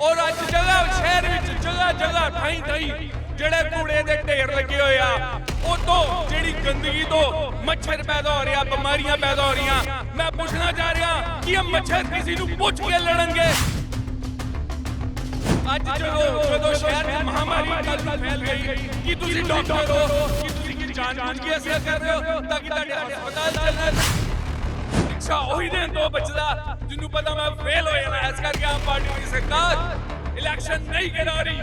ਔਰ ਅੱਜ ਜਗ੍ਹਾ, ਸ਼ਹਿਰ ਵਿੱਚ ਜਗ੍ਹਾ ਜਗ੍ਹਾ ਥਾਈ ਥਾਈ ਜਿਹੜੇ ਕੂੜੇ ਦੇ ਢੇਰ ਲੱਗੇ ਹੋਏ ਆ ਉਹ ਤੋਂ ਜਿਹੜੀ ਗੰਦਗੀ ਤੋਂ ਮੱਛਰ ਪੈਦਾ ਹੋ ਰਿਹਾ, ਬਿਮਾਰੀਆਂ ਪੈਦਾ ਹੋ ਰਹੀਆਂ। ਮੈਂ ਪੁੱਛਣਾ ਚਾਹ ਰਿਹਾ ਕਿ ਇਹ ਮੱਛਰ ਕਿਸੇ ਨੂੰ ਪੁੱਛ ਕੇ ਲੜਨਗੇ? ਅੱਜ ਜਦੋਂ ਜਦੋਂ ਸ਼ਹਿਰ ਦੀ ਮਹਾਮਾਰੀ ਕੱਲ ਨੂੰ ਫੈਲ ਗਈ, ਕੀ ਤੁਸੀਂ ਡਾਕਟਰ ਹੋ? ਕੀ ਤੁਸੀਂ ਕੀ ਜਾਣ ਬੁੱਝ ਕੇ ਅਸਰ ਕਰ ਰਹੇ ਹੋ ਤਾਂ ਕਿ ਤੁਹਾਡੇ ਹਸਪਤਾਲ ਚੱਲਣ? ਸਿੱਖਿਆ ਉਹੀ ਦੇਣ ਤੋਂ ਬਚਦਾ ਜਿਹਨੂੰ ਪਤਾ ਮੈਂ ਫੇਲ ਹੋ ਜਾਣਾ ਇਸ ਕਰਕੇ ਆਮ ਪਾਰਟੀ ਦੀ ਸਰਕਾਰ ਇਲੈਕਸ਼ਨ ਨਹੀਂ ਕਰਾ ਰਹੀ।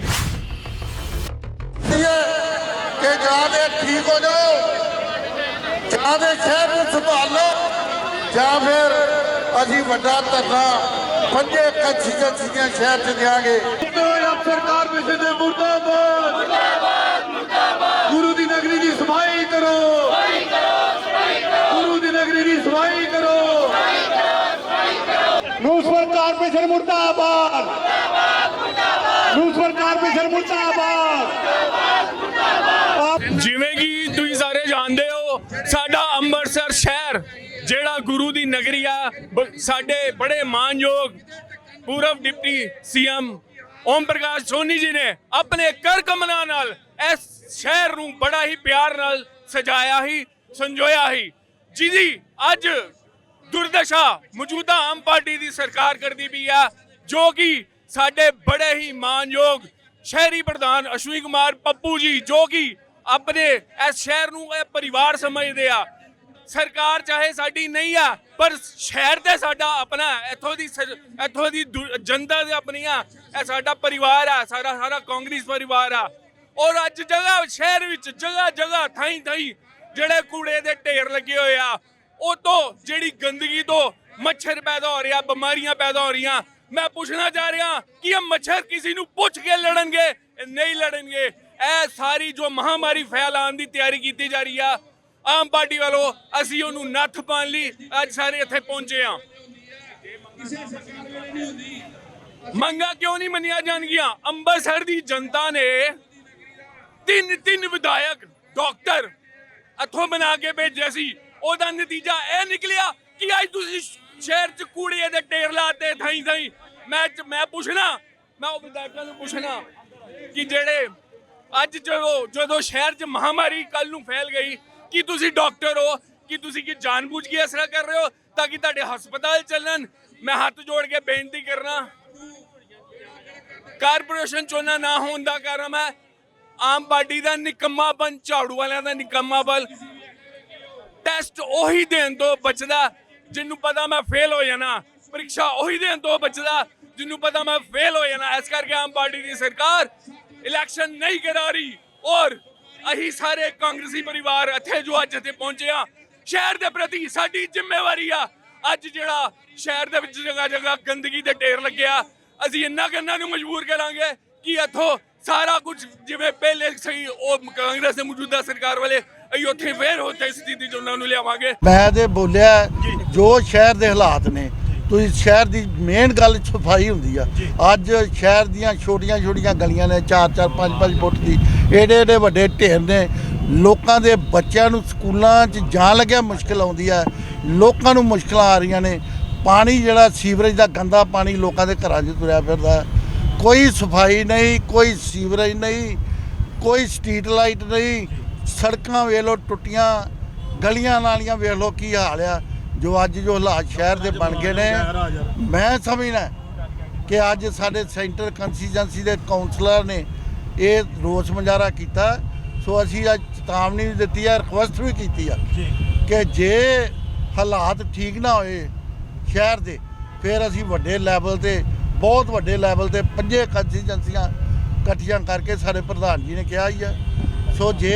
ਕਿ ਜਾਂ ਦੇ ਠੀਕ ਹੋ ਜਾਓ ਜਾਂ ਦੇ ਸ਼ਹਿਰ ਨੂੰ ਸੰਭਾਲੋ ਜਾਂ ਫਿਰ ਅਸੀਂ ਵੱਡਾ ਧਰਨਾ ਪੰਜੇ ਕੰਸਟੀਚੁਐਂਸੀਆਂ ਸ਼ਹਿਰ ਚ ਦਿਆਂਗੇ। ਸਰਕਾਰ ਵਿਸ਼ੇ ਦੇ ਮੁਰਦਾਬਾਦ ਮੁਰਦਾਬਾਦ ਮੁਰਦਾਬਾਦ। ਗੁਰੂ ਦੀ ਨਗਰੀ ਦੀ ਸਫ਼ਾਈ ਕਰੋ ਸਫ਼ਾਈ ਕਰੋ ਸਫ਼ਾਈ ਕਰੋ ਗੁਰੂ ਦੀ ਨਗਰੀ ਦੀ ਸਫ਼ਾਈ ਕਰੋ ਸਫ਼ਾਈ ਕਰੋ ਸਫ਼ਾਈ ਕਰੋ ਮਿਊਨਿਸਪਲ ਕਾਰਪੋਰੇਸ਼ਨ ਮੁਰਦਾਬਾਦ। ਮੁਰਦਾਬਾਦ। ਮੁਰਦਾਬਾਦ ਜਿਵੇਂ ਕਿ ਤੁਸੀਂ ਸਾਰੇ ਜਾਣਦੇ ਹੋ, ਸਾਡਾ ਅੰਮ੍ਰਿਤਸਰ ਸ਼ਹਿਰ, ਜਿਹੜਾ ਗੁਰੂ ਦੀ ਨਗਰੀ ਆ, ਬ- ਸਾਡੇ ਬੜੇ ਮਾਨਯੋਗ ਪੂਰਵ ਡਿਪਟੀ ਸੀਐਮ ਓਮ ਪ੍ਰਕਾਸ਼ ਸੋਨੀ ਜੀ ਨੇ ਆਪਣੇ ਕਰ ਕਮਲਾਂ ਨਾਲ ਇਸ ਸ਼ਹਿਰ ਨੂੰ ਬੜਾ ਹੀ ਪਿਆਰ ਨਾਲ ਸਜਾਇਆ ਹੀ, ਸੰਜੋਇਆ ਹੀ। ਜਿਹਦੀ ਅੱਜ ਦੁਰਦਸ਼ਾ ਮੌਜੂਦਾ ਆਮ ਪਾਰਟੀ ਦੀ ਸਰਕਾਰ ਕਰਦੀ ਪਈ ਆ, ਜੋ ਕਿ ਸਾਡੇ ਬੜੇ ਹੀ ਮਾਨਯੋਗ ਸ਼ਹਿਰੀ ਪ੍ਰਧਾਨ ਅਸ਼ਵਨੀ ਕੁਮਾਰ ਪੱਪੂ ਜੀ, ਜੋ ਕਿ ਆਪਣੇ ਇਸ ਸ਼ਹਿਰ ਨੂੰ ਇਹ ਪਰਿਵਾਰ ਸਮਝਦੇ ਆ। ਸਰਕਾਰ ਚਾਹੇ ਸਾਡੀ ਨਹੀਂ ਆ, ਪਰ ਸ਼ਹਿਰ ਤੇ ਸਾਡਾ ਆਪਣਾ, ਇੱਥੋਂ ਦੀ ਇੱਥੋਂ ਦੀ ਜਨਤਾ ਦੇ ਆਪਣੀ ਆ, ਇਹ ਸਾਡਾ ਪਰਿਵਾਰ ਆ, ਸਾਰਾ ਸਾਰਾ ਕਾਂਗਰਸ ਪਰਿਵਾਰ ਆ। ਔਰ ਅੱਜ ਜਗ੍ਹਾ ਸ਼ਹਿਰ ਵਿੱਚ ਜਗ੍ਹਾ ਜਗ੍ਹਾ ਥਾਈ ਥਾਈ ਜਿਹੜੇ ਕੂੜੇ ਦੇ ਢੇਰ ਲੱਗੇ ਹੋਏ ਆ ਉਹ ਤੋਂ ਜਿਹੜੀ ਗੰਦਗੀ ਤੋਂ ਮੱਛਰ ਪੈਦਾ ਹੋ ਰਿਹਾ, ਬਿਮਾਰੀਆਂ ਪੈਦਾ ਹੋ ਰਹੀਆਂ, ਮੈਂ ਪੁੱਛਣਾ ਚਾਹ ਰਿਹਾ ਕਿ ਇਹ ਮੱਛਰ ਕਿਸੇ ਨੂੰ ਪੁੱਛ ਕੇ ਲੜਨਗੇ ਨਹੀਂ ਲੜਨਗੇ? ਇਹ ਸਾਰੀ ਜੋ ਮਹਾਮਾਰੀ ਫੈਲਾਉਣ ਦੀ ਤਿਆਰੀ ਕੀਤੀ ਜਾ ਰਹੀ ਆ। ਆਮ ਪਾਰਟੀ ਵੱਲੋਂ ਅਸੀਂ ਉਹਨੂੰ ਨੱਥ ਪਾਉਣ ਲਈ ਅੱਜ ਸਾਰੇ ਇੱਥੇ ਪਹੁੰਚੇ ਆ ਮੰਗਾ ਕਿਉਂ ਨਹੀਂ ਮੰਨੀਆਂ ਜਾਣਗੀਆਂ? ਅੰਮ੍ਰਿਤਸਰ ਦੀ ਜਨਤਾ ਨੇ ਤਿੰਨ ਤਿੰਨ ਵਿਧਾਇਕ, ਡਾਕਟਰ ਇੱਥੋਂ ਬਣਾ ਕੇ ਭੇਜੇ ਸੀ। ਉਹਦਾ ਨਤੀਜਾ ਇਹ ਨਿਕਲਿਆ ਕਿ ਅੱਜ ਤੁਸੀਂ ਸ਼ਹਿਰ 'ਚ ਕੂੜੇ ਦੇ ਢੇਰ ਲਾਤੇ, ਥਾਈ ਥਾਈ। ਮੈਂ ਮੈਂ ਪੁੱਛਣਾ, ਮੈਂ ਉਹ ਵਿਧਾਇਕਾਂ ਨੂੰ ਪੁੱਛਣਾ ਕਿ ਜਿਹੜੇ ਅੱਜ ਜਦੋਂ ਜਦੋਂ ਸ਼ਹਿਰ 'ਚ ਮਹਾਮਾਰੀ ਕੱਲ ਨੂੰ ਫੈਲ ਗਈ, ਕੀ ਤੁਸੀਂ ਡਾਕਟਰ ਹੋ? ਕੀ ਤੁਸੀਂ ਕੀ ਜਾਣਬੁੱਝ ਕੇ ਅਸਰ ਕਰ ਰਹੇ ਹੋ ਤਾਂ ਕਿ ਤੁਹਾਡੇ ਹਸਪਤਾਲ ਚੱਲਣ? ਮੈਂ ਹੱਥ ਜੋੜ ਕੇ ਬੇਨਤੀ ਕਰਨਾ, ਕਾਰਪੋਰੇਸ਼ਨ ਚੋਣਾਂ ਨਾ ਹੋਣ ਦਾ ਕਾਰਨ ਹੈ ਆਮ ਪਾਰਟੀ ਦਾ ਨਿਕੰਮਾਪਨ ਝਾੜੂ ਵਾਲਿਆਂ ਦਾ ਨਿਕੰਮਾਪਨ ਟੈਸਟ ਉਹੀ ਦੇਣ ਤੋਂ ਬਚਦਾ ਜਿਹਨੂੰ ਪਤਾ ਮੈਂ ਫੇਲ ਹੋ ਜਾਣਾ। ਪ੍ਰੀਖਿਆ ਉਹੀ ਦੇਣ ਤੋਂ ਬਚਦਾ ਜਿਹਨੂੰ ਪਤਾ ਮੈਂ ਫੇਲ ਹੋ ਜਾਣਾ। ਇਸ ਕਰਕੇ ਆਮ ਪਾਰਟੀ ਦੀ ਸਰਕਾਰ ਇਲੈਕਸ਼ਨ ਨਹੀਂ ਕਰਾ ਰਹੀ। ਔਰ ਅਸੀਂ ਸਾਰੇ ਕਾਂਗਰਸੀ ਪਰਿਵਾਰ ਇੱਥੇ ਜੋ ਅੱਜ ਇੱਥੇ ਪਹੁੰਚੇ ਆ ਸ਼ਹਿਰ ਦੇ ਪ੍ਰਤੀ ਸਾਡੀ ਜ਼ਿੰਮੇਵਾਰੀ ਆ। ਅੱਜ ਜਿਹੜਾ ਸ਼ਹਿਰ ਦੇ ਵਿੱਚ ਜਗ੍ਹਾ ਜਗ੍ਹਾ ਗੰਦਗੀ ਦੇ ਢੇਰ ਲੱਗਿਆ, ਅਸੀਂ ਇੰਨਾ ਕਰਨਾ ਨੂੰ ਮਜਬੂਰ ਕਰਾਂਗੇ ਕਿ ਇੱਥੋਂ ਸਾਰਾ ਕੁਝ ਜਿਵੇਂ ਪਹਿਲੇ ਸਹੀ ਉਹ ਕਾਂਗਰਸ ਦੇ ਮੌਜੂਦਾ ਸਰਕਾਰ ਵਾਲੇ ਅਸੀਂ ਉੱਥੇ ਫੇਰ ਉੱਥੇ ਸਥਿਤੀ ਚ ਉਹਨਾਂ ਨੂੰ ਲਿਆਵਾਂਗੇ। ਮੈਂ ਤੇ ਬੋਲਿਆ ਜੋ। ਸ਼ਹਿਰ ਦੇ ਹਾਲਾਤ ਨੇ ਤੁਸੀਂ ਸ਼ਹਿਰ ਦੀ ਮੇਨ ਗੱਲ ਸਫ਼ਾਈ ਹੁੰਦੀ ਆ। ਅੱਜ ਸ਼ਹਿਰ ਦੀਆਂ ਛੋਟੀਆਂ ਛੋਟੀਆਂ ਗਲੀਆਂ ਨੇ 4 4 5 5 ਫੁੱਟ ਦੀ ਏਡੇ ਏਡੇ ਵੱਡੇ ਢੇਰ ਨੇ। ਲੋਕਾਂ ਦੇ ਬੱਚਿਆਂ ਨੂੰ ਸਕੂਲਾਂ 'ਚ ਜਾਣ ਲੱਗਿਆ ਮੁਸ਼ਕਲ ਆਉਂਦੀ ਆ। ਲੋਕਾਂ ਨੂੰ ਮੁਸ਼ਕਲਾਂ ਆ ਰਹੀਆਂ ਨੇ। ਪਾਣੀ ਜਿਹੜਾ ਸੀਵਰੇਜ ਦਾ ਗੰਦਾ ਪਾਣੀ ਲੋਕਾਂ ਦੇ ਘਰਾਂ 'ਚ ਤੁਰਿਆ ਫਿਰਦਾ। ਕੋਈ ਸਫ਼ਾਈ ਨਹੀਂ ਕੋਈ ਸੀਵਰੇਜ ਨਹੀਂ ਕੋਈ ਸਟਰੀਟ ਲਾਈਟ ਨਹੀਂ। ਸੜਕਾਂ ਵੇਖ ਲਓ ਟੁੱਟੀਆਂ ਗਲੀਆਂ ਨਾਲੀਆਂ ਵੇਖ ਲਓ ਕੀ ਹਾਲ ਆ। ਜੋ ਅੱਜ ਜੋ ਹਾਲਾਤ ਸ਼ਹਿਰ ਦੇ ਬਣ ਗਏ ਨੇ ਮੈਂ ਸਮਝਦਾ ਕਿ ਅੱਜ ਸਾਡੇ ਸੈਂਟਰ ਕੰਸਟੀਚੁਐਂਸੀ ਦੇ ਕਾਉਂਸਲਰ ਨੇ ਇਹ ਰੋਸ ਮੁਜ਼ਾਹਰਾ ਕੀਤਾ। ਸੋ ਅਸੀਂ ਅੱਜ ਚੇਤਾਵਨੀ ਵੀ ਦਿੱਤੀ ਹੈ ਰਿਕੁਐਸਟ ਵੀ ਕੀਤੀ ਆ ਕਿ ਜੇ ਹਾਲਾਤ ਠੀਕ ਨਾ ਹੋਏ ਸ਼ਹਿਰ ਦੇ ਫਿਰ ਅਸੀਂ ਵੱਡੇ ਲੈਵਲ ਤੇ ਬਹੁਤ ਵੱਡੇ ਲੈਵਲ ਤੇ ਪੰਜੇ ਕੰਸਟੀਚੁਐਂਸੀਆਂ ਇਕੱਠੀਆਂ ਕਰਕੇ ਸਾਡੇ ਪ੍ਰਧਾਨ ਜੀ ਨੇ ਕਿਹਾ ਹੀ ਆ ਸੋ ਜੇ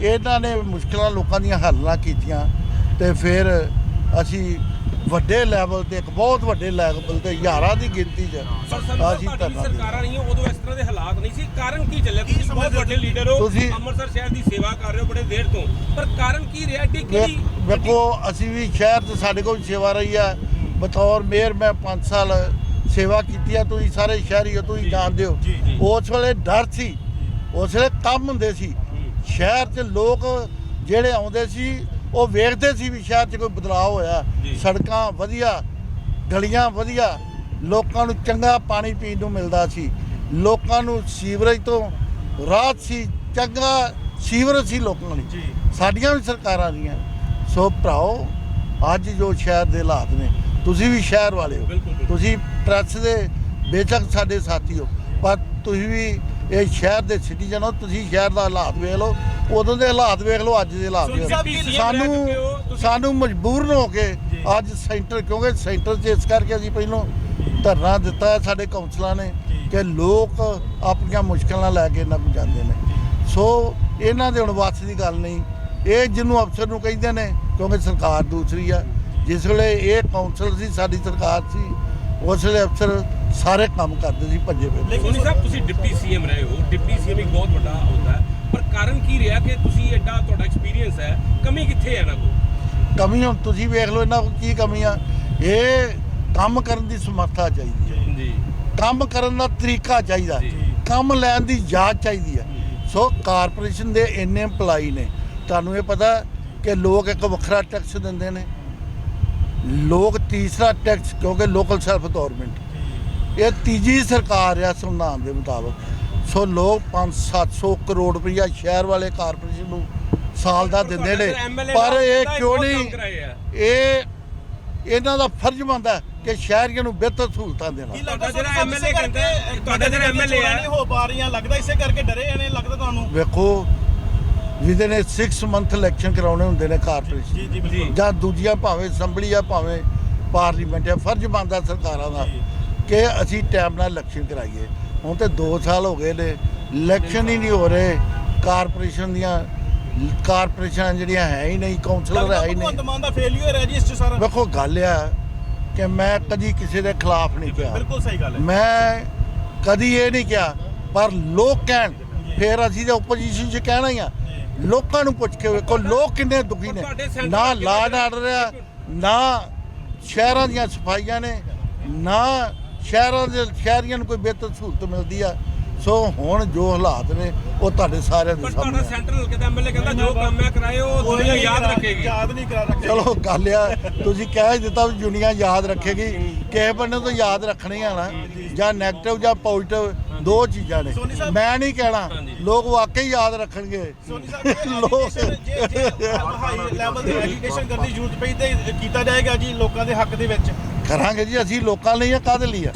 ਇਹਨਾਂ ਨੇ ਮੁਸ਼ਕਲਾਂ ਲੋਕਾਂ ਦੀਆਂ ਹੱਲ ਨਾ ਕੀਤੀਆਂ ਤੇ ਫਿਰ ਅਸੀਂ ਵੱਡੇ ਲੈਵਲ ਤੇ ਇੱਕ ਬਹੁਤ ਵੱਡੇ ਲੈਵਲ ਤੇ ਹਜ਼ਾਰਾਂ ਦੀ ਗਿਣਤੀ 'ਚ ਅਸੀਂ ਧਰਨਾ ਸਰਕਾਰਾਂ ਨਹੀਂ ਉਦੋਂ ਇਸ ਤਰ੍ਹਾਂ ਦੇ ਹਾਲਾਤ ਨਹੀਂ ਸੀ। ਕਾਰਨ ਕੀ ਚੱਲਿਆ? ਤੁਸੀਂ ਬਹੁਤ ਵੱਡੇ ਲੀਡਰ ਹੋ ਤੁਸੀਂ- ਅੰਮ੍ਰਿਤਸਰ ਸ਼ਹਿਰ ਦੀ ਸੇਵਾ ਕਰ ਰਹੇ ਹੋ ਬੜੇ ਦੇਰ ਤੋਂ। ਪਰ ਕਾਰਨ ਕੀ ਰਿਹਾ? ਕਿ ਵੇ- ਕਿਹੜੀ ਵੇਖੋ ਅਸੀਂ ਵੀ ਸ਼ਹਿਰ 'ਚ ਸਾਡੇ ਕੋਲ ਸੇਵਾ ਰਹੀ ਆ। ਬਤੌਰ ਮੇਅਰ ਮੈਂ 5 ਸਾਲ ਸੇਵਾ ਕੀਤੀ ਆ ਤੁਸੀਂ ਸਾਰੇ ਸ਼ਹਿਰੀ ਹੋ ਤੁਸੀਂ ਜਾਣਦੇ ਹੋ। ਉਸ ਵੇਲੇ ਡਰ ਸੀ। ਉਸ ਵੇਲੇ ਕੰਮ ਹੁੰਦੇ ਸੀ। ਸ਼ਹਿਰ 'ਚ ਲੋਕ ਜਿਹੜੇ ਆਉਂਦੇ ਸੀ ਉਹ ਵੇਖਦੇ ਸੀ ਵੀ ਸ਼ਹਿਰ 'ਚ ਕੋਈ ਬਦਲਾਅ ਹੋਇਆ। ਸੜਕਾਂ ਵਧੀਆ ਗਲੀਆਂ ਵਧੀਆ ਲੋਕਾਂ ਨੂੰ ਚੰਗਾ ਪਾਣੀ ਪੀਣ ਨੂੰ ਮਿਲਦਾ ਸੀ। ਲੋਕਾਂ ਨੂੰ ਸੀਵਰੇਜ ਤੋਂ ਰਾਹਤ ਸੀ ਚੰਗਾ ਸੀਵਰੇਜ ਸੀ ਲੋਕਾਂ ਲਈ। ਸਾਡੀਆਂ ਵੀ ਸਰਕਾਰਾਂ ਦੀਆਂ ਸੋ ਭਰਾਓ ਅੱਜ ਜੋ ਸ਼ਹਿਰ ਦੇ ਹਾਲਾਤ ਨੇ ਤੁਸੀਂ ਵੀ ਸ਼ਹਿਰ ਵਾਲੇ ਹੋ। ਤੁਸੀਂ ਪ੍ਰੈਸ ਦੇ ਬੇਸ਼ੱਕ ਸਾਡੇ ਸਾਥੀ ਹੋ। ਪਰ ਤੁਸੀਂ ਵੀ ਇਹ ਸ਼ਹਿਰ ਦੇ ਸਿਟੀਜ਼ਨ ਹੋ ਤੁਸੀਂ ਸ਼ਹਿਰ ਦਾ ਹਾਲਾਤ ਵੇਖ ਲਓ ਉਦੋਂ ਦੇ ਹਾਲਾਤ ਵੇਖ ਲਓ ਅੱਜ ਦੇ ਹਾਲਾਤ ਵੇਖ ਲਓ। ਸਾਨੂੰ ਸਾਨੂੰ ਮਜਬੂਰਨ ਹੋ ਕੇ। ਅੱਜ ਸੈਂਟਰ ਕਿਉਂਕਿ ਸੈਂਟਰ 'ਚ ਇਸ ਕਰਕੇ ਅਸੀਂ ਪਹਿਲਾਂ ਧਰਨਾ ਦਿੱਤਾ ਹੈ ਸਾਡੇ ਕਾਉਂਸਲਰਾਂ ਨੇ। ਕਿ ਲੋਕ ਆਪਣੀਆਂ ਮੁਸ਼ਕਲਾਂ ਲੈ ਕੇ ਇਹਨਾਂ ਕੋਲ ਜਾਂਦੇ ਨੇ। ਸੋ ਇਹਨਾਂ ਦੇ ਹੁਣ ਵੱਸ ਦੀ ਗੱਲ ਨਹੀਂ। ਇਹ ਜਿਹਨੂੰ ਅਫਸਰ ਨੂੰ ਕਹਿੰਦੇ ਨੇ ਕਿਉਂਕਿ ਸਰਕਾਰ ਦੂਸਰੀ ਆ। ਜਿਸ ਵੇਲੇ ਇਹ ਕਾਉਂਸਲ ਸੀ ਸਾਡੀ ਸਰਕਾਰ ਸੀ ਉਸ ਵੇਲੇ ਅਫਸਰ ਸਾਰੇ ਕੰਮ ਕਰਦੇ ਸੀ ਭੱਜੇ ਫਿਰਦੇ ਲੇਕਿਨ ਸਾਹਿਬ ਤੁਸੀਂ ਡਿਪਟੀ ਸੀਐਮ ਰਹੇ ਹੋ। ਡਿਪਟੀ ਸੀਐਮ ਇੱਕ ਬਹੁਤ ਵੱਡਾ ਹੁੰਦਾ ਹੈ। ਪਰ ਕਾਰਨ ਕੀ ਰਿਹਾ ਕਿ ਤੁਸੀਂ ਐਡਾ ਤੁਹਾਡਾ ਐਕਸਪੀਰੀਅੰਸ ਹੈ ਕਮੀ ਕਿੱਥੇ ਹੈ ਨਾ ਕੋ ਕਮੀ ਹੁਣ ਤੁਸੀਂ ਵੇਖ ਲਓ ਇਹਨਾਂ ਕੋਲ ਕੀ ਕਮੀ ਆ। ਇਹ ਕੰਮ ਕਰਨ ਦੀ ਸਮਰੱਥਾ ਚਾਹੀਦੀ ਹੈ। ਜੀ। ਕੰਮ ਕਰਨ ਦਾ ਤਰੀਕਾ ਚਾਹੀਦਾ। ਕੰਮ ਲੈਣ ਦੀ ਜਾਂਚ ਚਾਹੀਦੀ ਹੈ। ਸੋ ਕਾਰਪੋਰੇਸ਼ਨ ਦੇ ਇੰਨੇ EMPLOYE ਨੇ ਤੁਹਾਨੂੰ ਇਹ ਪਤਾ ਕਿ ਲੋਕ ਇੱਕ ਵੱਖਰਾ ਟੈਕਸ ਦਿੰਦੇ ਨੇ। ਲੋਕ ਤੀਸਰਾ ਟੈਕਸ ਕਿਉਂਕਿ ਲੋਕਲ ਸੈਲਫ ਗਵਰਨਮੈਂਟ ਇਹ ਤੀਜੀ ਸਰਕਾਰ ਆ ਸੰਵਿਧਾਨ ਦੇ ਮੁਤਾਬਕ। ਸੋ ਲੋਕ 5-700 ਕਰੋੜ ਰੁਪਈਆ ਸ਼ਹਿਰ ਵਾਲੇ ਕਾਰਪੋਰੇਸ਼ਨ ਨੂੰ ਸਾਲ ਦਾ ਦਿੰਦੇ ਨੇ। ਪਰ ਇਹ ਕਿਉਂ ਨਹੀਂ? ਇਹ ਇਹਨਾਂ ਦਾ ਫਰਜ਼ ਬਣਦਾ ਹੈ ਕਿ ਸ਼ਹਿਰੀਆਂ ਨੂੰ ਬਿਹਤਰ ਸਹੂਲਤਾਂ ਦੇਣਾ। ਕੀ ਲੱਗਦਾ ਜਿਹੜਾ ਐਮਐਲਏ ਕਹਿੰਦਾ ਤੁਹਾਡਾ ਜਿਹੜਾ ਹੈ, ਨਹੀਂ ਹੋ ਪਾ ਰਹੀਆਂ ਲੱਗਦਾ ਇਸੇ ਕਰਕੇ ਡਰੇ ਨੇ ਲੱਗਦਾ ਤੁਹਾਨੂੰ। ਵੇਖੋ ਜਿਹਦੇ ਨੇ 6 ਮੰਥ ਇਲੈਕਸ਼ਨ ਕਰਾਉਣੇ ਹੁੰਦੇ ਨੇ ਕਾਰਪੋਰੇਸ਼ਨ ਜੀ ਜੀ ਬਿਲਕੁਲ। ਜਾਂ ਦੂਜੀਆਂ ਭਾਵੇਂ ਅਸੈਂਬਲੀ ਆ ਭਾਵੇਂ ਪਾਰਲੀਮੈਂਟ ਆ ਫਰਜ਼ ਬਣਦਾ ਸਰਕਾਰਾਂ ਦਾ। ਕਿ ਅਸੀਂ ਟਾਈਮ ਨਾਲ ਇਲੈਕਸ਼ਨ ਕਰਾਈਏ। ਹੁਣ ਤੇ 2 ਸਾਲ ਹੋ ਗਏ ਨੇ ਇਲੈਕਸ਼ਨ ਹੀ ਨਹੀਂ ਹੋ ਰਹੇ। ਕਾਰਪੋਰੇਸ਼ਨ ਦੀਆਂ ਕਾਰਪੋਰੇਸ਼ਨਾਂ ਜਿਹੜੀਆਂ ਹੈ ਹੀ ਨਹੀਂ ਕਾਉਂਸਲਰ ਹੈ ਹੀ ਭਗਵੰਤ ਨਹੀਂ ਮਾਨ ਦਾ ਫੇਲਿਅਰ ਹੈ ਜੀ ਇਸ ਚ ਸਾਰਾ। ਵੇਖੋ ਗੱਲ ਆ ਕਿ ਮੈਂ ਕਦੀ ਕਿਸੇ ਦੇ ਖਿਲਾਫ ਨਹੀਂ ਕਿਹਾ। ਬਿਲਕੁਲ ਸਹੀ ਗੱਲ ਹੈ। ਮੈਂ ਕਦੀ ਇਹ ਨਹੀਂ ਕਿਹਾ ਪਰ ਲੋਕ ਕਹਿਣ ਫਿਰ ਅਸੀਂ ਤਾਂ ਆਪੋਜੀਸ਼ਨ 'ਚ ਕਹਿਣਾ ਹੀ ਆ। ਲੋਕਾਂ ਨੂੰ ਪੁੱਛ ਕੇ ਵੇਖੋ ਲੋਕ ਕਿੰਨੇ ਦੁਖੀ ਨੇ। ਨਾ ਲਾਡ ਆਰਡਰ ਆ ਨਾ ਸ਼ਹਿਰਾਂ ਦੀਆਂ ਸਫਾਈਆਂ ਨੇ ਨਾ ਸ਼ਹਿਰਾਂ ਦੇ ਸ਼ਹਿਰੀਆਂ ਨੂੰ ਕੋਈ ਬਿਹਤਰ ਸਹੂਲਤ ਮਿਲਦੀ ਆ। ਸੋ ਹੁਣ ਜੋ ਹਾਲਾਤ ਨੇ ਉਹ ਤੁਹਾਡੇ ਸਾਰਿਆਂ ਦੇ ਪਰ ਤੁਹਾਡਾ ਸਾਹਮਣੇ ਆ। ਸੈਂਟਰਲ ਕਿਤੇ ਐਮਐਲਏ ਕਹਿੰਦਾ ਜੋ ਕੰਮ ਹੈ ਕਰਾਏ ਉਹ ਦੁਨੀਆ ਯਾਦ ਰੱਖੇਗੀ। ਯਾਦ ਨਹੀਂ ਕਰਾ ਰੱਖਿਆ ਚਲੋ ਗੱਲ ਆ ਤੁਸੀਂ ਕਹਿ ਹੀ ਦਿੱਤਾ ਵੀ ਦੁਨੀਆ ਯਾਦ ਰੱਖੇਗੀ। ਕਿਸੇ ਬੰਨੇ ਤੋਂ ਯਾਦ ਰੱਖਣੀ ਆ ਨਾ ਜਾਂ 네ਗੇਟਿਵ ਜਾਂ ਪੋਜ਼ਿਟਿਵ ਦੋ ਚੀਜ਼ਾਂ ਨੇ। ਸੋਨੀ ਸਾਹਿਬ- ਮੈਂ ਨਹੀਂ ਕਹਿਣਾ। ਲੋਕ ਵਾਕਈ ਯਾਦ ਰੱਖਣਗੇ। ਸੋਨੀ ਸਾਹਿਬ ਲੋਕ ਜੇ ਜੇ ਹਾਈ ਲੈਵਲ ਤੇ ਐਜੂਕੇਸ਼ਨ ਕਰਨ ਦੀ ਜ਼ਰੂਰਤ ਪਈ ਤੇ ਕੀਤਾ ਜਾਏਗਾ ਜੀ ਲੋਕਾਂ ਦੇ ਹੱਕ ਦੇ ਵਿੱਚ। ਕਰਾਂਗੇ ਜੀ ਅਸੀਂ ਲੋਕਾਂ ਲਈ ਆ ਕਾਹਦੇ ਲਈ ਆ?